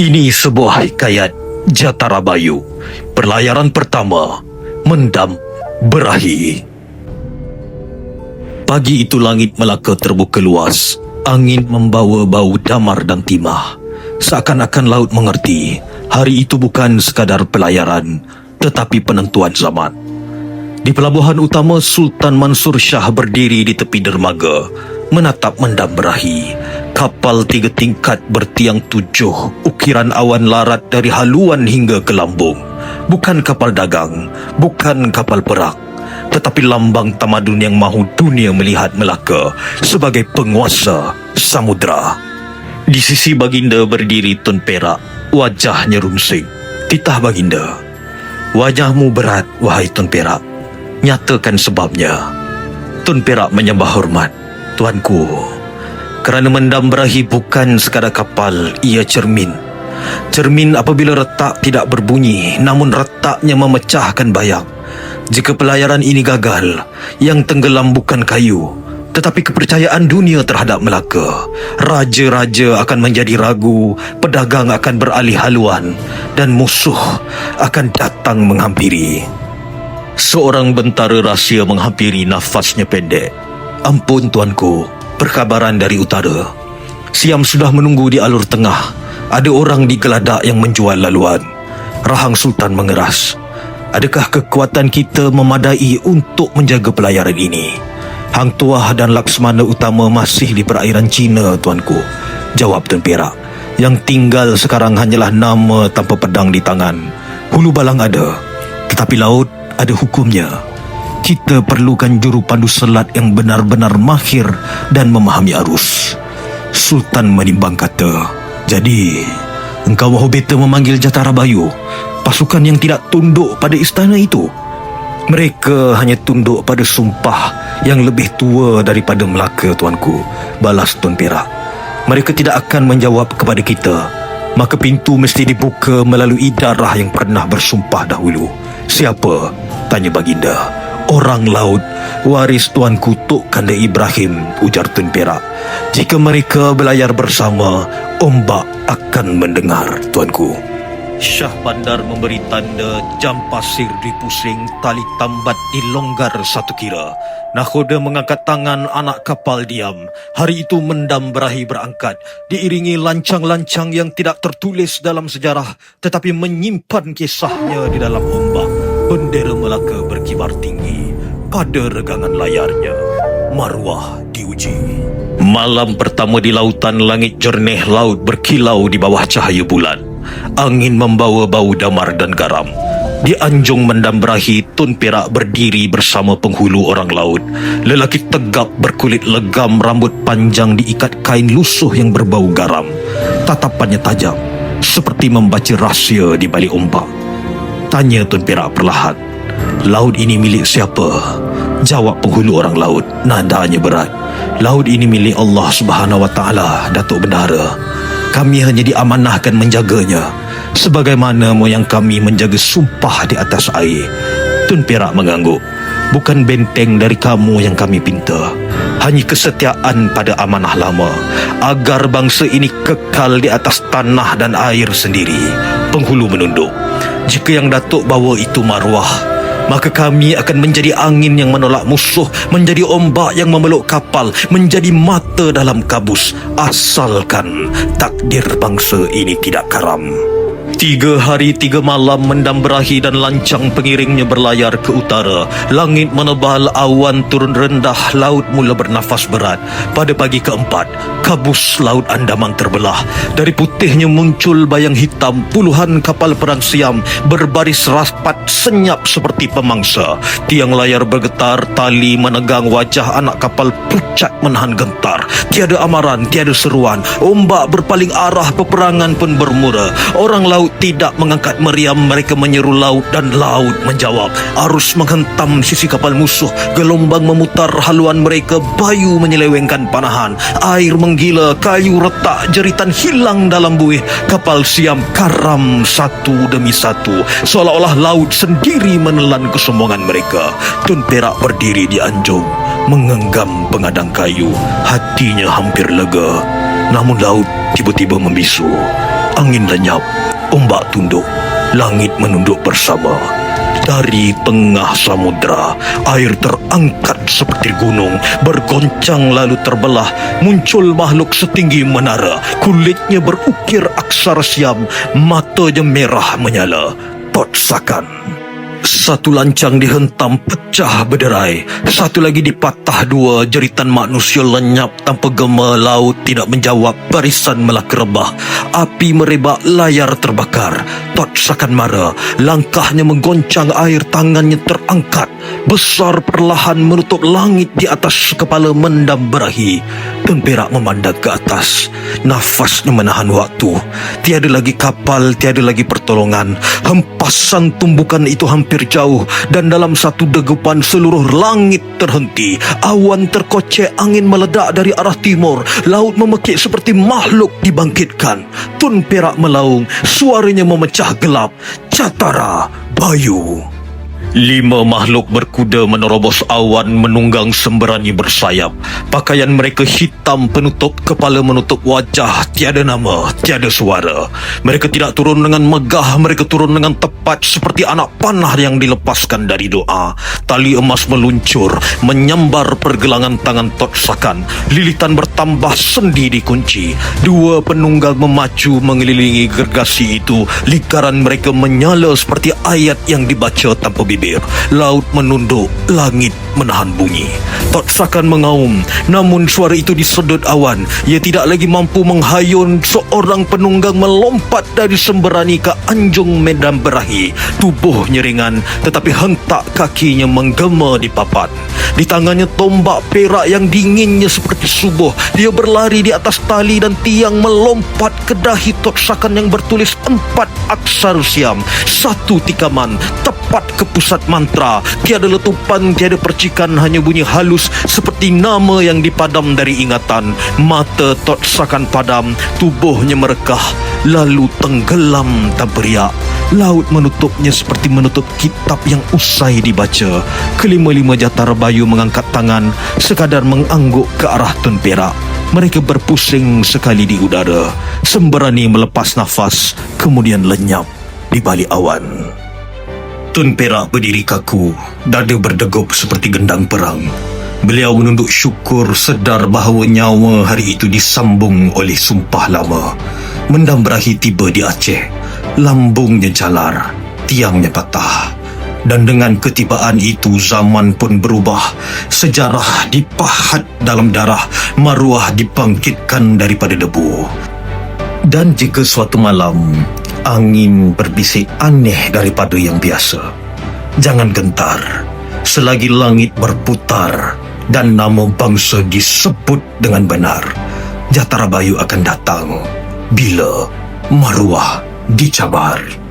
Ini sebuah hikayat Jatara Bayu. Perlayaran pertama, Mendam Berahi. Pagi itu langit Melaka terbuka luas. Angin membawa bau damar dan timah. Seakan-akan laut mengerti, hari itu bukan sekadar pelayaran, tetapi penentuan zaman. Di pelabuhan utama Sultan Mansur Shah berdiri di tepi dermaga menatap mendam berahi. Kapal tiga tingkat bertiang tujuh, ukiran awan larat dari haluan hingga ke lambung. Bukan kapal dagang, bukan kapal perak, tetapi lambang tamadun yang mahu dunia melihat Melaka sebagai penguasa samudra. Di sisi baginda berdiri Tun Perak, wajahnya rumsing. Titah baginda, wajahmu berat wahai Tun Perak. Nyatakan sebabnya. Tun Perak menyembah hormat. Tuanku, kerana mendam berahi bukan sekadar kapal, ia cermin. Cermin apabila retak tidak berbunyi, namun retaknya memecahkan bayang. Jika pelayaran ini gagal, yang tenggelam bukan kayu, tetapi kepercayaan dunia terhadap Melaka. Raja-raja akan menjadi ragu, pedagang akan beralih haluan, dan musuh akan datang menghampiri. Seorang bentara rahsia menghampiri nafasnya pendek. Ampun tuanku, perkabaran dari utara. Siam sudah menunggu di alur tengah. Ada orang di geladak yang menjual laluan. Rahang Sultan mengeras. Adakah kekuatan kita memadai untuk menjaga pelayaran ini? Hang Tuah dan Laksmana utama masih di perairan Cina, tuanku. Jawab Tun Perak. Yang tinggal sekarang hanyalah nama tanpa pedang di tangan. Hulu balang ada, tetapi laut ada hukumnya. Kita perlukan juru pandu selat yang benar-benar mahir dan memahami arus. Sultan menimbang kata, Jadi, engkau mahu beta memanggil Jatara Bayu, pasukan yang tidak tunduk pada istana itu? Mereka hanya tunduk pada sumpah yang lebih tua daripada Melaka, tuanku. Balas Tun Perak. Mereka tidak akan menjawab kepada kita. Maka pintu mesti dibuka melalui darah yang pernah bersumpah dahulu. Siapa? Tanya baginda. Orang laut, waris tuanku Tok Kanda Ibrahim, ujar Tun Perak. Jika mereka berlayar bersama, ombak akan mendengar, tuanku. Syah Bandar memberi tanda jam pasir dipusing, tali tambat dilonggar satu kira. Nakhoda mengangkat tangan anak kapal diam. Hari itu mendam berahi berangkat, diiringi lancang-lancang yang tidak tertulis dalam sejarah, tetapi menyimpan kisahnya di dalam ombak. Bendera Melaka berkibar tinggi pada regangan layarnya. Marwah diuji. Malam pertama di lautan langit jernih laut berkilau di bawah cahaya bulan. Angin membawa bau damar dan garam. Di anjung mendam berahi, Tun Perak berdiri bersama penghulu orang laut. Lelaki tegap berkulit legam, rambut panjang diikat kain lusuh yang berbau garam. Tatapannya tajam, seperti membaca rahsia di balik ombak. Tanya Tun Perak perlahan. Laut ini milik siapa? Jawab penghulu orang laut, nadanya berat. Laut ini milik Allah Subhanahu Wa Taala, Datuk Bendahara. Kami hanya diamanahkan menjaganya sebagaimana moyang kami menjaga sumpah di atas air. Tun Perak mengangguk. Bukan benteng dari kamu yang kami pinta. Hanya kesetiaan pada amanah lama agar bangsa ini kekal di atas tanah dan air sendiri. Penghulu menunduk. Jika yang Datuk bawa itu maruah, maka kami akan menjadi angin yang menolak musuh, menjadi ombak yang memeluk kapal, menjadi mata dalam kabus, asalkan takdir bangsa ini tidak karam. Tiga hari tiga malam mendam berahi dan lancang pengiringnya berlayar ke utara. Langit menebal, awan turun rendah, laut mula bernafas berat. Pada pagi keempat, kabus laut Andaman terbelah. Dari putihnya muncul bayang hitam, puluhan kapal perang Siam berbaris rapat senyap seperti pemangsa. Tiang layar bergetar, tali menegang wajah anak kapal pucat menahan gentar. Tiada amaran, tiada seruan. Ombak berpaling arah, peperangan pun bermula. Orang laut tidak mengangkat meriam mereka menyeru laut dan laut menjawab. Arus menghentam sisi kapal musuh gelombang memutar haluan mereka bayu menyelewengkan panahan. Air menggila kayu retak jeritan hilang dalam buih. Kapal siam karam satu demi satu. Seolah-olah laut sendiri menelan kesombongan mereka. Tun Perak berdiri di anjung mengenggam pengadang kayu. Hatinya hampir lega. Namun laut tiba-tiba membisu. Angin lenyap, ombak tunduk, langit menunduk bersama. Dari tengah samudra, air terangkat seperti gunung, bergoncang lalu terbelah, muncul makhluk setinggi menara, kulitnya berukir aksara siam, matanya merah menyala. Tot Sakan. Satu lancang dihentam pecah berderai. Satu lagi dipatah dua Jeritan manusia lenyap tanpa gema. Laut tidak menjawab Barisan melaka rebah. Api merebak layar terbakar. Tot sakan mara Langkahnya menggoncang air Tangannya terangkat Besar perlahan menutup langit di atas kepala mendam berahi. Tun Perak memandang ke atas. Nafasnya menahan waktu. Tiada lagi kapal Tiada lagi pertolongan. Hempasan tumbukan itu hampir jauh. Dan dalam satu degupan seluruh langit terhenti. Awan terkocek Angin meledak dari arah timur. Laut memekik seperti makhluk dibangkitkan. Tun Perak melaung. Suaranya memecah gelap. Catara Bayu Lima makhluk berkuda menerobos awan menunggang semberani bersayap. Pakaian mereka hitam penutup kepala menutup wajah, tiada nama, tiada suara. Mereka tidak turun dengan megah, mereka turun dengan tepat seperti anak panah yang dilepaskan dari doa. Tali emas meluncur, menyambar pergelangan tangan Tot Sakan. Lilitan bertambah sendi dikunci. Dua penunggang memacu mengelilingi gergasi itu. Lingkaran mereka menyala seperti ayat yang dibaca tanpa bibir bibir. Laut menunduk, langit menahan bunyi. Tot Sakan mengaum, namun suara itu disedut awan. Ia tidak lagi mampu menghayun seorang penunggang melompat dari semberani ke anjung medan berahi. Tubuhnya ringan, tetapi hentak kakinya menggema di papan. Di tangannya tombak perak yang dinginnya seperti subuh. Dia berlari di atas tali dan tiang melompat ke dahi Tot Sakan yang bertulis empat aksar siam. Satu tikaman, tepat ke pusat mantra. Tiada letupan, tiada percikan, hanya bunyi halus seperti nama yang dipadam dari ingatan. Mata Tot Sakan padam, tubuhnya merekah, lalu tenggelam tanpa riak. Laut menutupnya seperti menutup kitab yang usai dibaca. Kelima-lima jatara bayu mengangkat tangan, sekadar mengangguk ke arah Tun Perak. Mereka berpusing sekali di udara. Semberani melepas nafas, kemudian lenyap di balik awan. Tun Perak berdiri kaku, dada berdegup seperti gendang perang. Beliau menunduk syukur sedar bahawa nyawa hari itu disambung oleh sumpah lama. Mendam berahi tiba di Aceh. Lambungnya jalar, tiangnya patah. Dan dengan ketibaan itu zaman pun berubah. Sejarah dipahat dalam darah, maruah dibangkitkan daripada debu. Dan jika suatu malam angin berbisik aneh daripada yang biasa. Jangan gentar, selagi langit berputar dan nama bangsa disebut dengan benar, Jatara Bayu akan datang bila maruah dicabar.